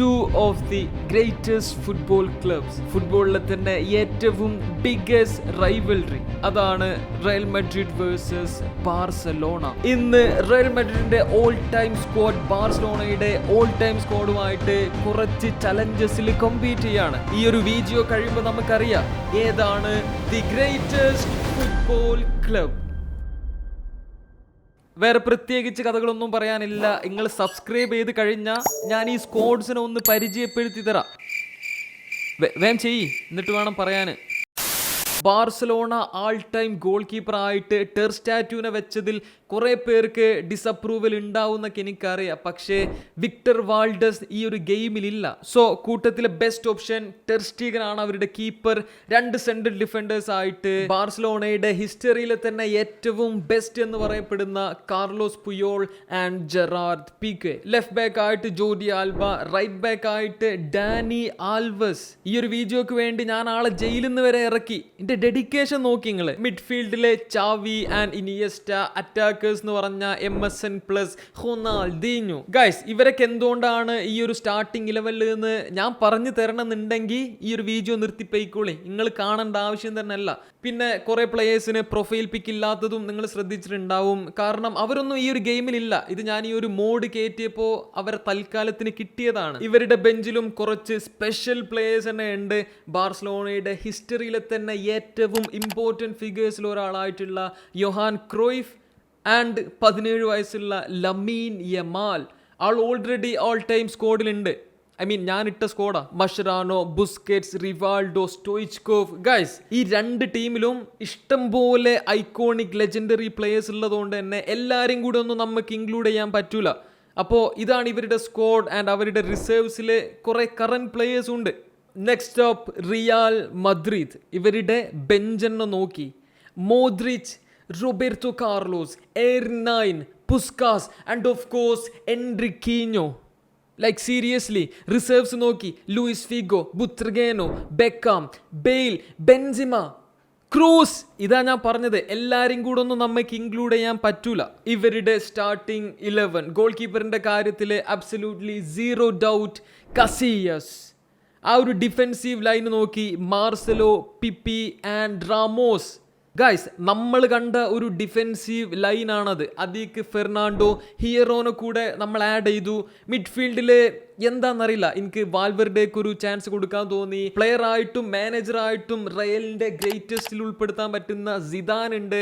Two of the greatest football clubs ഫുട്ബോളിലെ തന്നെ ഏറ്റവും ബിഗ്ഗസ്റ്റ് റൈവൽറി അതാണ് റയൽ മെഡ്രിഡ് വേഴ്സസ് ബാർസലോണ ഇന്ന് റയൽ മെഡ്രിഡിന്റെ ഓൾ ടൈം സ്ക്വാഡ് ബാർസലോണയുടെ ഓൾ ടൈം സ്ക്വാഡുമായിട്ട് കുറച്ച് ചലഞ്ചസിൽ കമ്പീറ്റ് ചെയ്യാണ്. ഈ ഒരു വീഡിയോ കഴിയുമ്പോൾ നമുക്കറിയാം ഏതാണ് ദി ഗ്രേറ്റസ്റ്റ് ഫുട്ബോൾ ക്ലബ് വേറെ പ്രത്യേകിച്ച് കഥകളൊന്നും പറയാനില്ല. നിങ്ങൾ സബ്സ്ക്രൈബ് ചെയ്ത് കഴിഞ്ഞാൽ ഞാൻ ഈ സ്കോഡ്സിനെ ഒന്ന് പരിചയപ്പെടുത്തി തരാം. വേം ചെയ്യി. എന്നിട്ട് വേണം പറയാൻ Barcelona all time goalkeeper ആയിട്ട് ടെർസ്റ്റാറ്റുവിനെ വെച്ചതിൽ കുറേ പേർക്ക് ഡിസപ്രൂവൽ ഉണ്ടാവുന്നൊക്കെ എനിക്കറിയാം. പക്ഷേ വിക്ടർ വാൾഡസ് ഈ ഒരു ഗെയിമിൽ ഇല്ല. സോ കൂട്ടത്തിലെ ബെസ്റ്റ് ഓപ്ഷൻ ടെർസ്റ്റീഗൻ ആണ് അവരുടെ കീപ്പർ രണ്ട് സെൻട്രൽ ഡിഫൻഡേഴ്സ് ആയിട്ട് ബാർസലോണയുടെ ഹിസ്റ്ററിയിലെ തന്നെ ഏറ്റവും ബെസ്റ്റ് എന്ന് പറയപ്പെടുന്ന Carlos Puyol and Gerard Pique left back ആയിട്ട് ജോഡി ആൽബ റൈറ്റ് ബാക്ക് ആയിട്ട് ഡാനി ആൽവസ്. ഈ ഒരു വീഡിയോക്ക് വേണ്ടി ഞാൻ ആളെ ജയിലിൽ നിന്ന് വരെ ഇറക്കി. എന്റെ ഡെഡിക്കേഷൻ നോക്കി നിങ്ങൾ. മിഡ്ഫീൽഡിലെ ചാവി ആൻഡ് ഇനിയസ്റ്റ അറ്റാക്കേഴ്സ് എന്ന് പറഞ്ഞ M S N plus Ronaldinho guys ഇവരൊക്കെ എന്തുകൊണ്ടാണ് ഈ ഒരു സ്റ്റാർട്ടിംഗ് ലെവലിൽ നിന്ന് ഞാൻ പറഞ്ഞു തരണമെന്നുണ്ടെങ്കിൽ ഈ ഒരു വീഡിയോ നിർത്തിപ്പോയിക്കോളി. നിങ്ങൾ കാണേണ്ട ആവശ്യം തന്നെ അല്ല പിന്നെ കുറെ പ്ലേയേഴ്സിന് പ്രൊഫൈൽ പിക്ക് ഇല്ലാത്തതും നിങ്ങൾ ശ്രദ്ധിച്ചിട്ടുണ്ടാവും. കാരണം അവരൊന്നും ഈ ഒരു ഗെയിമിലില്ല ഇത് ഞാൻ ഈ ഒരു മോഡ് കയറ്റിയപ്പോൾ അവരെ തൽക്കാലത്തിന് കിട്ടിയതാണ്. ഇവരുടെ ബെഞ്ചിലും കുറച്ച് സ്പെഷ്യൽ പ്ലേയേഴ്സ് തന്നെ ഉണ്ട്. ബാർസലോണയുടെ ഹിസ്റ്ററിയിലെ തന്നെ ഏറ്റവും ഇമ്പോർട്ടന്റ് ഫിഗേഴ്സിൽ ഒരാളായിട്ടുള്ള യൊഹാൻ ക്രോയിഫ് ആൻഡ് പതിനേഴ് വയസ്സുള്ള ലമീൻ യമാൽ. ആൾ ഓൾറെഡി ഓൾ ടൈം സ്കോഡിലുണ്ട് ഐ മീൻ ഞാൻ ഇട്ട Skoda Mascherano Busquets Rivaldo Stoichkov guys ഈ രണ്ട് ടീമിലും ഇഷ്ടംപോലെ ഐക്കോണിക് ലെജൻഡറി പ്ലേയേഴ്സ് ഉള്ളതുകൊണ്ട് തന്നെ എല്ലാവരും കൂടെ ഒന്നും നമുക്ക് ഇൻക്ലൂഡ് ചെയ്യാൻ പറ്റൂല. അപ്പോൾ ഇതാണ് ഇവരുടെ സ്ക്വാഡ് ആൻഡ് അവരുടെ റിസേർവ്സിലെ കുറേ കറന്റ് പ്ലേയേഴ്സും ഉണ്ട്. നെക്സ്റ്റ് സ്റ്റോപ്പ് റിയാൽ മദ്രിദ് ഇവരുടെ ബെഞ്ചെന്ന് നോക്കി. മോദ്രിച്ച് റോബെർട്ടോ കാർലോസ് എയർനൈൻ പുസ്കാസ് ആൻഡ് ഓഫ് കോഴ്സ് എൻട്രിക്കീഞ്ഞോ ലൈക്ക് സീരിയസ്ലി റിസർവ്സ് നോക്കി. Luis Figo Butragueno Beckham Bale Benzema Kroos ഇതാ ഞാൻ പറഞ്ഞത്. എല്ലാവരും കൂടെ ഒന്നും നമുക്ക് ഇൻക്ലൂഡ് ചെയ്യാൻ പറ്റൂല. ഇവരുടെ സ്റ്റാർട്ടിംഗ് ഇലവൻ ഗോൾ കീപ്പറിന്റെ കാര്യത്തിൽ അബ്സല്യൂട്ട്ലി സീറോ ഡൗട്ട് കസിയസ് ആ ഒരു ഡിഫെൻസീവ് ലൈൻ നോക്കി Marcelo Pepe and Ramos. Guys നമ്മൾ കണ്ട ഒരു ഡിഫെൻസീവ് ലൈനാണത് അതിക്ക് ഫെർണാണ്ടോ ഹിയറോനെ കൂടെ നമ്മൾ ആഡ് ചെയ്തു. മിഡ്ഫീൽഡിൽ എന്താണെന്നറിയില്ല എനിക്ക് വാൽവറുടേക്ക് ഒരു ചാൻസ് കൊടുക്കാൻ തോന്നി. പ്ലെയർ ആയിട്ടും മാനേജർ ആയിട്ടും റയലിന്റെ ഗ്രേറ്റസ്റ്റിൽ ഉൾപ്പെടുത്താൻ പറ്റുന്ന സിദാൻ ഉണ്ട്.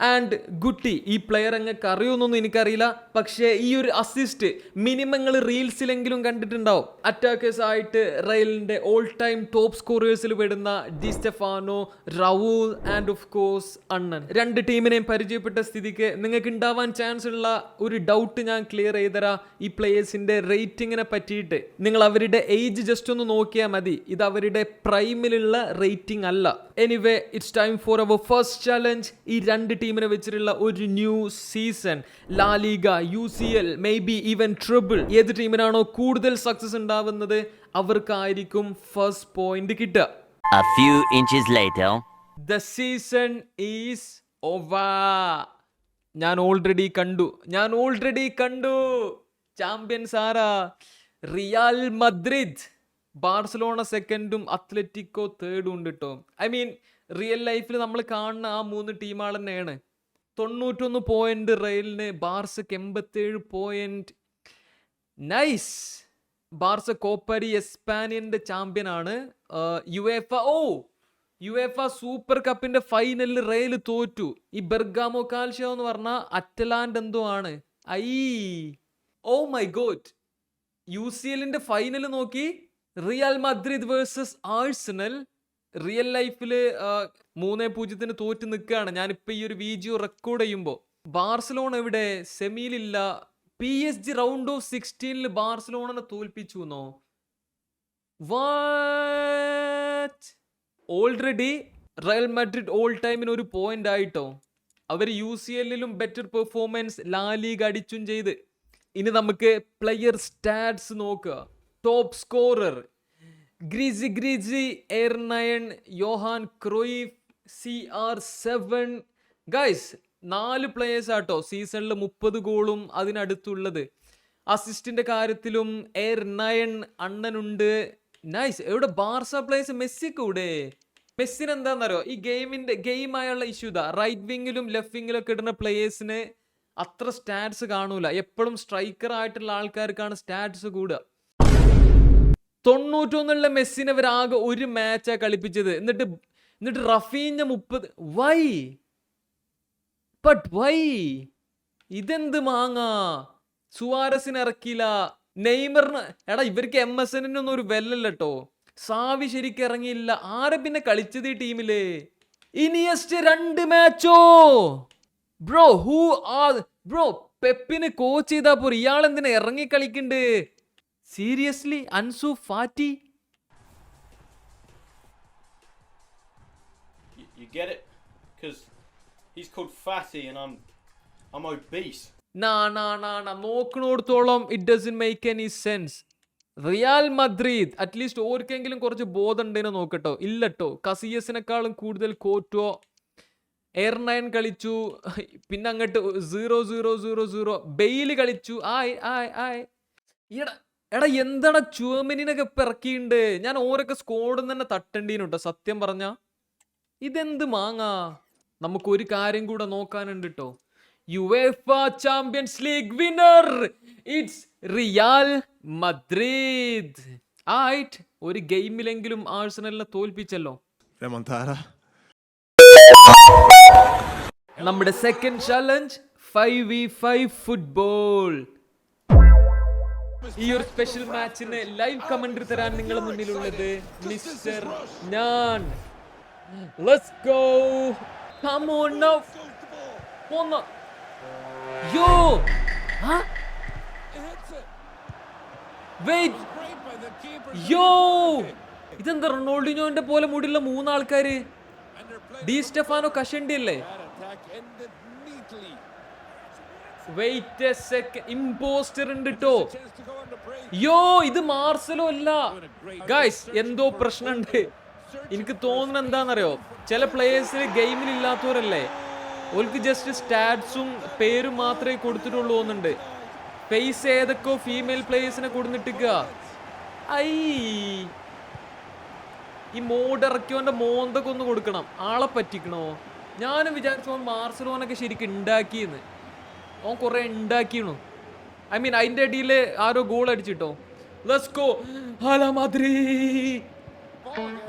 ആൻഡ് ഗുട്ടി ഈ പ്ലെയർ അങ്ങക്ക് അറിയുമെന്നൊന്നും എനിക്കറിയില്ല. പക്ഷേ ഈ ഒരു അസിസ്റ്റ് മിനിമങ്ങൾ റീൽസിലെങ്കിലും കണ്ടിട്ടുണ്ടാവും. അറ്റാക്കേഴ്സ് ആയിട്ട് റയലിന്റെ ഓൾ ടൈം ടോപ്പ് സ്കോറേഴ്സിൽ പെടുന്ന Di Stefano Raul and of course അണ്ണൻ. രണ്ട് ടീമിനെയും പരിചയപ്പെട്ട സ്ഥിതിക്ക് നിങ്ങൾക്ക് ഉണ്ടാവാൻ ചാൻസ് ഉള്ള ഒരു ഡൗട്ട് ഞാൻ ക്ലിയർ ചെയ്തരാ ഈ പ്ലേയേഴ്സിന്റെ റേറ്റിങ്ങിനെ പറ്റിയിട്ട്. നിങ്ങൾ അവരുടെ ഏജ് ജസ്റ്റ് ഒന്ന് നോക്കിയാൽ മതി. ഇത് അവരുടെ പ്രൈമിലുള്ള റേറ്റിംഗ് അല്ല. Anyway it's time for our first challenge ഈ രണ്ട് ടീമിനെ വെച്ചിട്ടുള്ള ഒരു new season. La Liga U C L may be even treble ഏത് ടീമിനാണോ കൂടുതൽ സക്സസ് ഉണ്ടാവുന്നത് അവർക്കായിരിക്കും ഫസ്റ്റ് പോയിന്റ് കിട്ടുക. A few inches later. ഞാൻ ഓൾറെഡി കണ്ടു. ഞാൻ ഓൾറെഡി കണ്ടു. ചാമ്പ്യൻസ് ആരാ? റിയാൽ മദ്രിദ് ബാർസലോണ സെക്കൻഡും അത്ലറ്റിക്കോ തേർഡും ഉണ്ട് കേട്ടോ ഐ മീൻ റിയൽ ലൈഫിൽ നമ്മൾ കാണുന്ന ആ മൂന്ന് ടീമാൾ തന്നെയാണ്. തൊണ്ണൂറ്റൊന്ന് പോയിന്റ് റയലിന് ബാർസക്ക് എൺപത്തേഴ് പോയിന്റ് നൈസ് ബാർസ കോപ്പരി എസ്പാനിയന്റെ ചാമ്പ്യൻ ആണ്. U F O U F super കപ്പിന്റെ ഫൈനലിൽ റയൽ തോറ്റു. ഈ ബെർഗാമോ കാൽഷ്യോ എന്ന് പറഞ്ഞ അറ്റലാൻഡ് എന്തോ ആണ്. I oh my God! U C എല്ലിന്റെ ഫൈനൽ നോക്കി. Real Madrid versus Arsenal. Real ലൈഫിൽ മൂന്നേ പൂജ്യത്തിന് തോറ്റ് നിൽക്കുകയാണ്. ഞാനിപ്പോൾ ഈ ഒരു വീഡിയോ റെക്കോർഡ് ചെയ്യുമ്പോൾ ബാർസലോണ ഇവിടെ സെമിയിലില്ല. P S G round of സിക്സ്റ്റീനിൽ ബാർസലോണനെ തോൽപ്പിച്ചു എന്നോ? What already Real Madrid all ടൈമിന് ഒരു പോയിന്റ് ആയിട്ടോ? അവർ യു സി എല്ലിലും ബെറ്റർ പെർഫോമൻസ് ലാലീഗ് അടിച്ചും ചെയ്ത്. ഇനി നമുക്ക് പ്ലെയർ സ്റ്റാറ്റ്സ് നോക്കുക. Top scorer ഗ്രിസി R nine Johan Cruyff C R seven. Guys നാല് പ്ലേയേഴ്സ് ആട്ടോ സീസണിൽ മുപ്പത് ഗോളും അതിനടുത്തുള്ളത്. അസിസ്റ്റിന്റെ കാര്യത്തിലും എയർ നയൻ അണ്ണനുണ്ട്. നൈസ് എവിടെ ബാർസ പ്ലേസ് മെസ്സി കൂടെ? മെസ്സിന് എന്താണെന്നറിയോ ഈ ഗെയിമിന്റെ ഗെയിമായുള്ള ഇഷ്യൂ ഇതാ. റൈറ്റ് വിങ്ങിലും ലെഫ്റ്റ് വിങ്ങിലും ഒക്കെ ഇടുന്ന പ്ലേയേഴ്സിന് അത്ര സ്റ്റാറ്റ്സ് കാണൂല. എപ്പോഴും സ്ട്രൈക്കർ ആയിട്ടുള്ള ആൾക്കാർക്കാണ് സ്റ്റാറ്റ്സ് കൂടുക. തൊണ്ണൂറ്റൊന്നുള്ള മെസ്സിനെ ആകെ ഒരു മാച്ചാ കളിപ്പിച്ചത്. എന്നിട്ട് എന്നിട്ട് റഫീന്റെ മുപ്പത് വൈ ബട്ട് വൈ ഇതെന്ത് മാങ്ങ? സുവാരസിന് ഇറക്കിയില്ല. നെയ്മറിന് എടാ ഇവർക്ക് എം എസ് എന്നിനൊന്നും ഒരു വെല്ലല്ല സാവി ശരിക്കും ഇറങ്ങിയില്ല. ആരെ പിന്നെ കളിച്ചത് ഈ ടീമിൽ ഇനിയസ്റ്റ് രണ്ട് മാച്ചോ ബ്രോ ഹൂ ആ ബ്രോ പെപ്പിന് കോച്ച് ചെയ്താ പോരെ. ഇയാൾ എന്തിനാ ഇറങ്ങി കളിക്കണ്ട്? Seriously Ansu Fati? You, get it? Because he's called Fatty and I'm I'm obese. നാ നാ നാ നാ നോക്കണോടത്തോളം it doesn't make any sense Real Madrid at least ഓർക്കെങ്കിലും കുറച്ച് ബോധം ഉണ്ടെന്ന് നോക്കട്ടോ. ഇല്ലട്ടോ. കസിയസിനെക്കാളും കൂടുതൽ കോറ്റോ. എയർ നയൻ കളിച്ചു. പിന്നെ അങ്ങോട്ട് zero zero zero zero bail കളിച്ചു. ആയ് ആയ് ആയ്. എടാ എടാ എന്താണ് ചുവമിനൊക്കെ ഇപ്പൊ ഇറക്കിയിട്ടുണ്ട് ഞാൻ ഓരൊക്കെ സ്കോഡും തന്നെ തട്ടണ്ടീന് കേട്ടോ സത്യം പറഞ്ഞ. ഇതെന്ത് മാങ്ങാ? നമുക്ക് ഒരു കാര്യം കൂടെ നോക്കാനുണ്ട് കേട്ടോ UEFA Champions League winner it's Real Madrid ആയിട്ട് ഒരു ഗെയിമിലെങ്കിലും ആഴ്സണലിനെ തോൽപ്പിച്ചല്ലോ. നമ്മുടെ second challenge five V five football ഈ ഒരു സ്പെഷ്യൽ മാച്ചിന് ലൈവ് കമന്റ് തരാൻ നിങ്ങളുടെ മുന്നിലുള്ളത് മിസ്റ്റർ ഞാൻ. യോ വെയിറ്റ് യോ ഇതെന്താ റൊണാൾഡിനോന്റെ പോലെ മുടിയുള്ള മൂന്നാൾക്കാര്? ഡി സ്റ്റെഫാനോ കഷണ്ടി അല്ലേ വെയിറ്റ് സെക്കൻഡ് ഇമ്പോസ്റ്റർ ഉണ്ട് ട്ടോ. യോ ഇത് മാർസലോ അല്ല. ഗൈസ് എന്തോ പ്രശ്നമുണ്ട്. എനിക്ക് തോന്നുന്നത് എന്താണെന്നറിയോ? ചില പ്ലേയേഴ്സിന് ഗെയിമിൽ ഇല്ലാത്തവരല്ലേ? ഓൾക്ക് ജസ്റ്റ് സ്റ്റാറ്റ്സും പേരും മാത്രമേ കൊടുത്തിട്ടുള്ളൂ എന്നുണ്ട് ഫേസ് ഏതൊക്കെയോ ഫീമെയിൽ പ്ലേയേഴ്സിനെ കൊടുത്തിട്ടിക്കുക ഐ. ഈ മോഡ് ഇറക്കിയവന്റെ മോന്തൊക്കെ ഒന്ന് കൊടുക്കണം. ആളെ പറ്റിക്കണോ? ഞാനും വിചാരിച്ചു മാർസലോനൊക്കെ ശരിക്കും ഉണ്ടാക്കിയെന്ന്. അവൻ കുറെ ഉണ്ടാക്കിയണു. ഐ മീൻ അതിന്റെ അടിയിൽ ആരോ ഗോൾ അടിച്ചിട്ടോ. ലസ്കോ മാതിരി.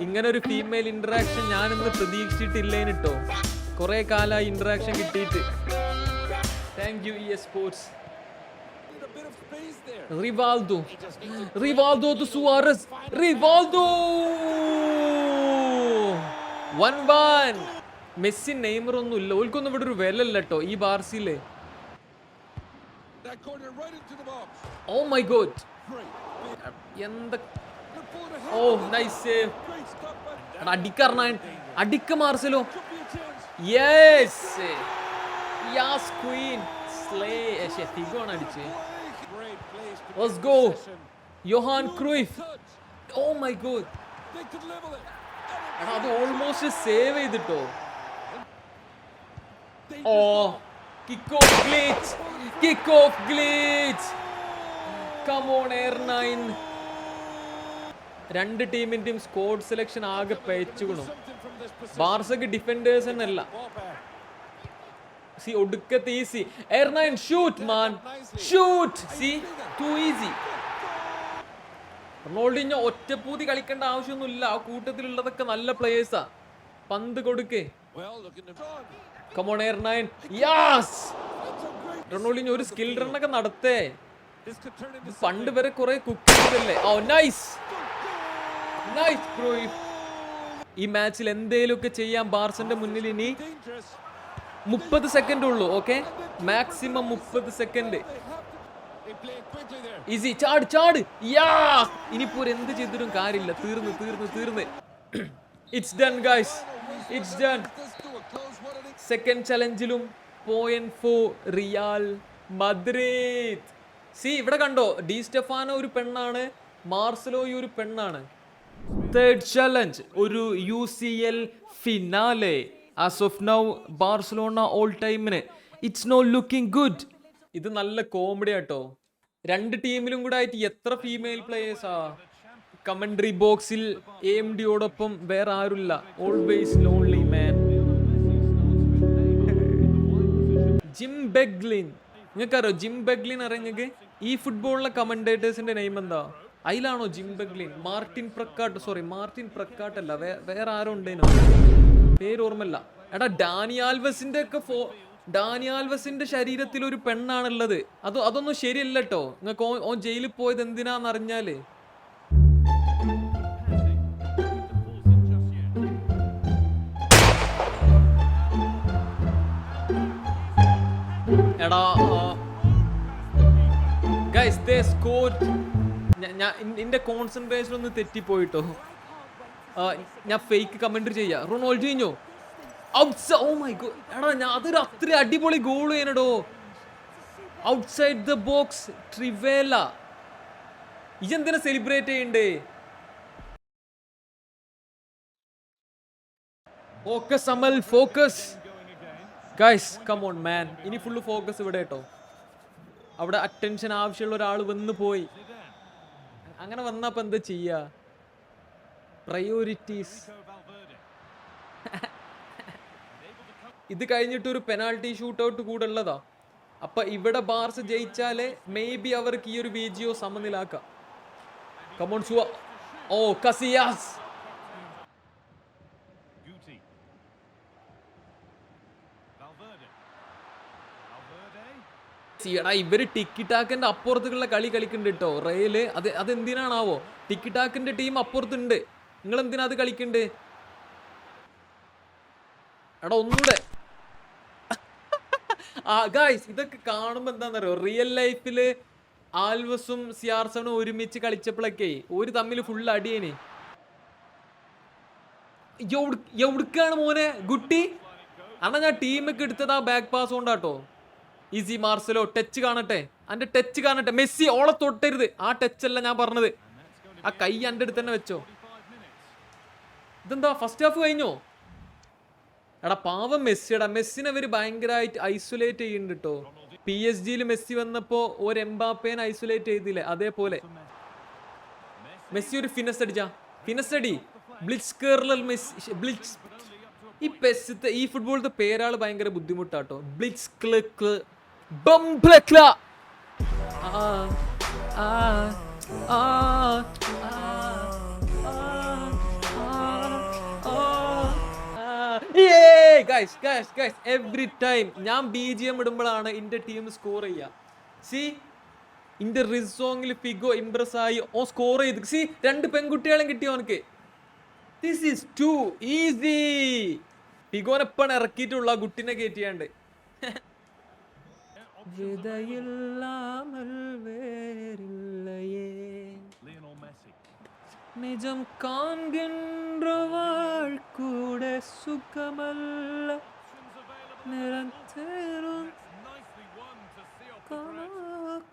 ഇങ്ങനെ ഒരു ഫീമെയിൽ ഇന്ററാക്ഷൻ ഞാനിന്ന് പ്രതീക്ഷിച്ചിട്ടില്ലേന് കുറേ കാലായി ഇന്ററാക്ഷൻ കിട്ടിയിട്ട്. Thank you e sports Rivaldo Rivaldo two Suarez Rivaldo one one Messi Neymar ഒന്നും ഇല്ല ഓൽക്കൊന്നും ഇവിടെ ഒരു വിലല്ല ഈ ബാർസിയിൽ ഓ മൈ ഗോഡ് എന്ത? ഓ നൈസ് അടിക്കറിഞ്ഞ അടിക്ക Marcelo. Yes yas queen slay ഫിഗോണ് അടിച്ച്. Let's go Johan Cruyff oh my god അത് ഓൾമോസ്റ്റ് സേവ് ചെയ്തിട്ടോ. ഓ kick off glitch kick off glitch come on air nine രണ്ട് ടീമിന്റെയും സ്കോഡ് സെലക്ഷൻ ആകെ പേച്ചുകണു. ബാർസക്ക് ഡിഫൻഡേഴ്സ് എന്നല്ല. സി ഒടുക്കത്തെ easy air nine shoot man shoot C to easy Ronaldinho ഒറ്റപ്പൂതി കളിക്കേണ്ട ആവശ്യമൊന്നുമില്ല. ആ കൂട്ടത്തിലുള്ളതൊക്കെ നല്ല പ്ലേയേഴ്സാ പന്ത് കൊടുക്കേ. Come on air nine yas Ronaldinho ഒരു സ്കിൽ റണ്ണൊക്കെ നടത്തേ. പണ്ട് വരെ കുറെ കുക്ക് ചെയ്തല്ലേ ഓ നൈസ് നൈസ് ക്രൂയിഫ് ഈ മാച്ചിൽ എന്തേലുമൊക്കെ ചെയ്യാൻ ബാർസന്റെ മുന്നിൽ ഇനി മുപ്പത് സെക്കൻഡ് ഉള്ളൂ ഓക്കെ മാക്സിമം മുപ്പത് സെക്കൻഡ് ഈസി ചാട് ചാട്. യാ ഇനിയിപ്പോ ഒരു എന്ത് ചെയ്തിട്ടും കാര്യമില്ല. തീർന്ന് തീർന്ന് തീർന്ന്. It's done guys it's done second ചലഞ്ചിലും point for Real Madrid സി ഇവിടെ കണ്ടോ ഡി സ്റ്റെഫാനോ ഒരു പെണ്ണാണ് മാർസലോയി ഒരു പെണ്ണാണ്. തേർഡ് ചലഞ്ച് ഒരു U C L finale as of now Barcelona all ടൈമിന് ഇറ്റ്സ് നോ ലുക്കിംഗ് ഗുഡ് ഇത് നല്ല കോമഡി ആട്ടോ. രണ്ട് ടീമിലും കൂടെ ആയിട്ട് എത്ര ഫീമെയിൽ പ്ലേയേഴ്സാ കമൻട്രി ബോക്സിൽ എം ഡിയോടൊപ്പം വേറെ ആരുമില്ല. Always lonely man Jim Beglin. നിങ്ങൾക്കറിയോ ജിം ബെഗ്ലിൻ അറിയ ഈ ഫുട്ബോളിലെ കമന്റേറ്റേഴ്സിന്റെ നെയിം എന്താ? അതിലാണോ ജിം ബെഗ്ലിൻ. മാർട്ടിൻ പ്രക്കാട്ട് സോറി മാർട്ടിൻ പ്രക്കാട്ട് അല്ല വേറെ ആരോ ഉണ്ടേനോ പേര് ഓർമ്മല്ല എടാ ഡാനിയാൽവസിന്റെ ഒക്കെ ഫോ ഡാനിയാൽവസിന്റെ ശരീരത്തിൽ ഒരു പെണ്ണാണുള്ളത്. അത് അതൊന്നും ശരിയല്ല കേട്ടോ നിങ്ങൾക്ക് ഓൻ ജയിലിൽ പോയത് എന്തിനാന്ന് എടാ ഗൈസ് ദേ സ്കോർ ഞാൻ എന്റെ കോൺസെൻട്രേഷൻ ഒന്ന് തെറ്റിപ്പോയിട്ടോ. ഞാൻ ഫേക്ക് കമന്റ് ചെയ്യാ. ഔട്ട്സ് ഓ മൈ ഗോഡ് എടാ ഞാൻ അതൊരു അത്ര അടിപൊളി ഗോൾ ചെയ്യാനടോ ഔട്ട്സൈഡ് ദ ബോക്സ് ട്രിവേല ഇതെന്തിനാ സെലിബ്രേറ്റ് ചെയ്യണ്ടേ? Focus Amal focus guys come on man ഇനി ഫുള്ള് ഫോക്കസ് ഇവിടെ കേട്ടോ അവിടെ അറ്റൻഷൻ ആവശ്യമുള്ള ഒരാൾ വന്ന് പോയി. അങ്ങനെ വന്നപ്പോൾ എന്താ ചെയ്യുക പ്രയോറിറ്റീസ് ഇത് കഴിഞ്ഞിട്ട് ഒരു പെനാൾട്ടി ഷൂട്ട് ഔട്ട് കൂടെ ഉള്ളതാ. അപ്പൊ ഇവിടെ ബാർസ് ജയിച്ചാലേ മേ ബി അവർക്ക് ഈ ഒരു ബീജിയോ സമനിലാക്കാം. കമോൺ സുവ ഓ കസിയാസ്. എടാ ഇവർ ടിക്കിടാക്കിന്റെ അപ്പുറത്തുള്ള കളി കളിക്കുന്നുണ്ട് കേട്ടോ റെയിൽ അത് അതെന്തിനാണാവോ? ടിക്കിടാക്കിന്റെ ടീം അപ്പുറത്തുണ്ട്. നിങ്ങൾ എന്തിനാ അത് കളിക്കണ്ട്? എടാ ഒന്നുകൂടെ ആ ഗായ്സ് ഇതൊക്കെ കാണുമ്പോ എന്താണെന്നറിയോ റിയൽ ലൈഫിൽ ആൽവസും സിയാർസണും ഒരുമിച്ച് കളിച്ചപ്പോഴൊക്കെ ഒരു തമ്മിൽ ഫുൾ അടിയേനെ. എവിട്- എവിടുക്കാണ് മോനെ? ഗുട്ടി? അണ്ണാ ഞാൻ ടീമൊക്കെ എടുത്തത് ആ ബാക്ക് പാസ് കൊണ്ടാട്ടോ. ഈസി മാർസലോ ടച്ച് കാണട്ടെ. അന്റെ ടച്ച് കാണട്ടെ. മെസ്സി ഓളെ തൊട്ടരുത്. ആ ടച്ച് അല്ല ഞാൻ പറഞ്ഞത്. ആ കൈ എന്റെ അടുത്ത് തന്നെ വെച്ചോ. ഇതെന്താ ഫസ്റ്റ് ഹാഫ് കഴിഞ്ഞോ? എടാ പാവം മെസ്സിടാ മെസ്സിനെ അവർ ഭയങ്കരമായിട്ട് ഐസൊലേറ്റ് ചെയ്യുന്നുണ്ട് കേട്ടോ പി എസ് ജിയിൽ മെസ്സി വന്നപ്പോ ഒരു എംബാപ്പേനെ ഐസൊലേറ്റ് ചെയ്തില്ലേ? അതേപോലെ. മെസ്സി ഒരു ഫിനസ് അടിച്ചാ. ഫിനസ് അടി. ബ്ലിച്ച് കേർലൽ മെസ്സി ബ്ലിച്ച് ഈ പെസ്സത്തെ ഈ ഫുട്ബോളിന്റെ പേരാൾ ഭയങ്കര ബുദ്ധിമുട്ടാട്ടോ. Blitz click ബംബ്ലക്ല guys guys guys every time ഞാൻ ബി ജി എം ഇടുമ്പോഴാണ് എന്റെ ടീം സ്കോർ ചെയ്യുക. സി ഇന്റെ റിസോങ്ങിൽ ഫിഗോ ഇംപ്രസ് ആയി ഓ സ്കോർ ചെയ്ത്. സി രണ്ട് പെൺകുട്ടികളും കിട്ടിയോ അവനക്ക് ദിസ് ഈസ് ടു ഈസി ഫിഗോനെപ്പാണ് ഇറക്കിയിട്ടുള്ള ആ കുട്ടിനെ കയറ്റിയാണ്ട് വിതയില്ലാമൽ വേറില്ലയേ Lionel Messi. நிஜம் காண்கின்ற வாழ்க்கூட சுகமல்ல நிரந்தரம் Nicely won to seal.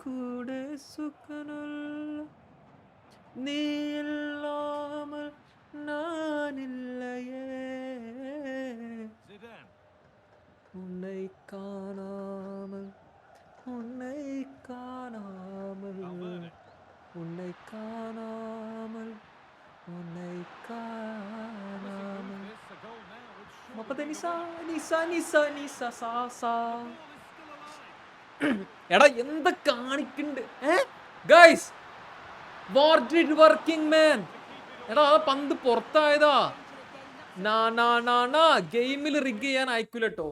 கூட சுகனல்ல நீ இல்லாமல் நான் இல்லையே உன்னை காணாமல் உன்னை காணாமல் உன்னை காணாமல் உன்னை காணாமல் This a goal now. It's അപ്പൊ നിസ നിസ നിസ നിസ സാ സാ എടാ എന്താ കാണിക്കണ്ട് ഏ ഗൈസ് വാട്ട് വർക്കിംഗ് മാൻ എടാ ആ പന്ത് പുറത്തായതാ നാ നാ നാ നാ ഗെയിമിൽ റിഗ് ചെയ്യാൻ അയക്കൂല കേട്ടോ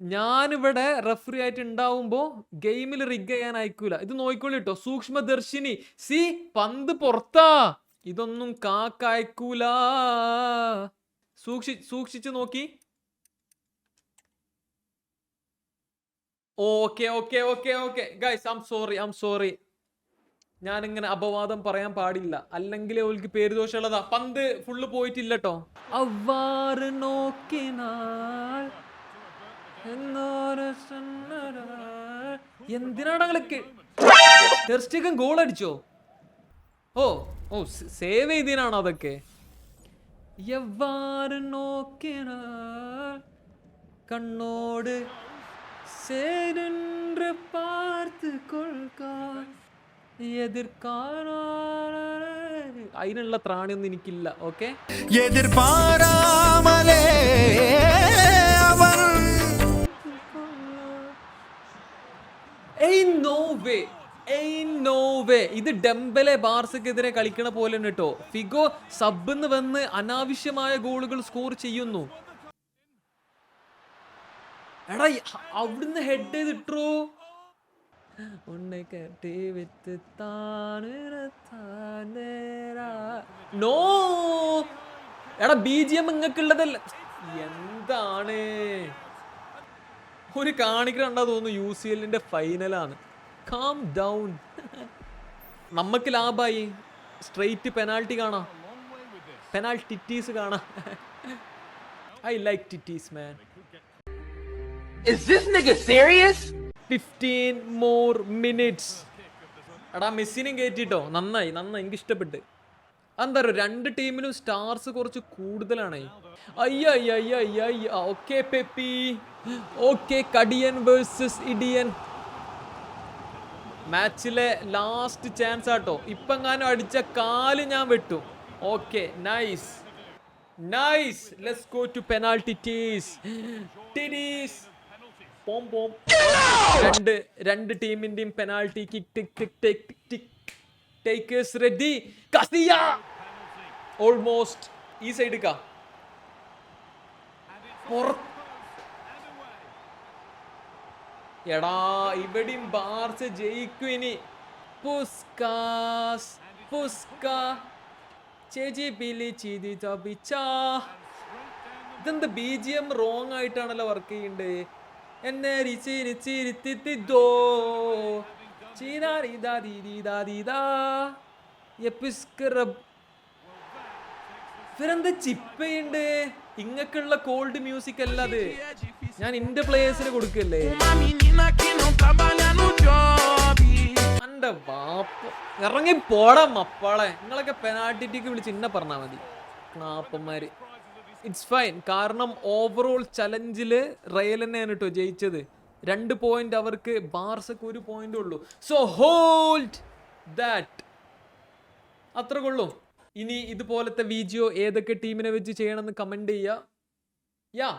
ഞാനിവിടെ റെഫറി ആയിട്ട് ഉണ്ടാവുമ്പോ ഗെയിമിൽ റിഗ് ചെയ്യാൻ അയക്കൂല. ഇത് നോക്കിക്കോളി കേട്ടോ സൂക്ഷ്മദർശിനി. സി പന്ത് പുറത്താ. ഇതൊന്നും കാക്കയക്കൂല. സൂക്ഷി സൂക്ഷിച്ചു നോക്കി. Okay okay okay okay. Guys I'm sorry I'm sorry ഞാനിങ്ങനെ അപവാദം പറയാൻ പാടില്ല. അല്ലെങ്കിൽ ഓൾക്ക് പേര് ദോഷമുള്ളതാ പന്ത് ഫുള്ള് പോയിട്ടില്ല അവ്വാറ് നോക്കിനാൽ എന്തിനാണ് ടെസ്റ്റിക്കും ഗോൾ അടിച്ചോ? ഓ ഓ സേവ് ചെയ്തതിനാണോ അതൊക്കെ? കണ്ണോട് சேரென்று അതിനുള്ള ത്രാണിയൊന്നും എനിക്കില്ല ഓക്കെ വേ ഏയ് നോ വേ ഇത് ഡെംബലെ ബാർസക്കെതിരെ കളിക്കണ പോലെ തന്നെ കേട്ടോ ഫിഗോ സബ് വന്ന് അനാവശ്യമായ ഗോളുകൾ സ്കോർ ചെയ്യുന്നു. എടാ അവിടുന്ന് ഹെഡ് ചെയ്തിട്ടോ എന്താണ്? ഒരു കാണിക്കണ്ടാ തോന്നുന്നു യു സി എല്ലിന്റെ ഫൈനലാണ് കാം ഡൗൺ നമുക്ക് ലാഭായി. സ്ട്രെയിറ്റ് പെനാൾട്ടി കാണാം. പെനാൾട്ടി ടിറ്റീസ് കാണാം. I like titties man Is this nigga serious? 15 more minutes. എടാ മെസ്സിനും കയറ്റിട്ടോ നന്നായി നന്നായി. എനിക്ക് ഇഷ്ടപ്പെട്ട്. എന്താ പറയുക രണ്ട് ടീമിലും സ്റ്റാർസ് കുറച്ച് കൂടുതലാണ്. അയ്യ അയ്യ അയ്യ അയ്യ അയ്യ. ഓക്കെ പെപ്പി ഓക്കെ കടിയൻ വേഴ്സസ് ഇടിയൻ മാച്ചിലെ ലാസ്റ്റ് ചാൻസ് ആട്ടോ. ഇപ്പം എങ്ങാനും അടിച്ച കാൽ ഞാൻ വെട്ടു. Okay nice nice let's go to penalty ties ties പോം പോം രണ്ട് രണ്ട് ടീമിന്റെയും penalty kick tick tick tick tick takers ready Kasia almost ഈ സൈഡ് കാ പുറത്ത് എടാ ഇവിടെയും ബാർസ് ജയിക്കും ഇനി. പുസ്കാസ് പുസ്ക. ചേച്ചി പിലി ചീതി ചപിച്ചാ. ഇതെന്ത് ബി ജി എം റോങ് ആയിട്ടാണല്ലോ വർക്ക് ചെയ്യണ്ടേ? എന്നെ ചിരി ചിരിത്തിത്തിദോ ചീതാരിതാ ഇവരെന്താ ചിപ്പയുണ്ട്? ഇങ്ങക്കുള്ള കോൾഡ് മ്യൂസിക് അല്ല അത്. ഞാൻ ഇന്റെ പ്ലേയേഴ്സിന് കൊടുക്കല്ലേ? എന്റെ വാപ്പ. ഇറങ്ങി പോടാ മപ്പാളെ. നിങ്ങളൊക്കെ പെനാൽറ്റിക്ക് വിളിച്ച് ഇന്ന പറഞ്ഞാ മതി. ക്ലാപ്പന്മാര് ഇറ്റ്സ് ഫൈൻ കാരണം ഓവറോൾ ചലഞ്ചിൽ റയൽ തന്നെയാണ് കേട്ടോ ജയിച്ചത്. രണ്ട് പോയിന്റ് അവർക്ക് ബാർസക്ക് ഒരു പോയിന്റ് ഉള്ളൂ. സോ ഹോൾഡ് ദാറ്റ് അത്ര കൊള്ളും ഇനി ഇതുപോലത്തെ വീഡിയോ ഏതൊക്കെ ടീമിനെ വെച്ച് ചെയ്യണമെന്ന് കമന്റ് ചെയ്യുക യാ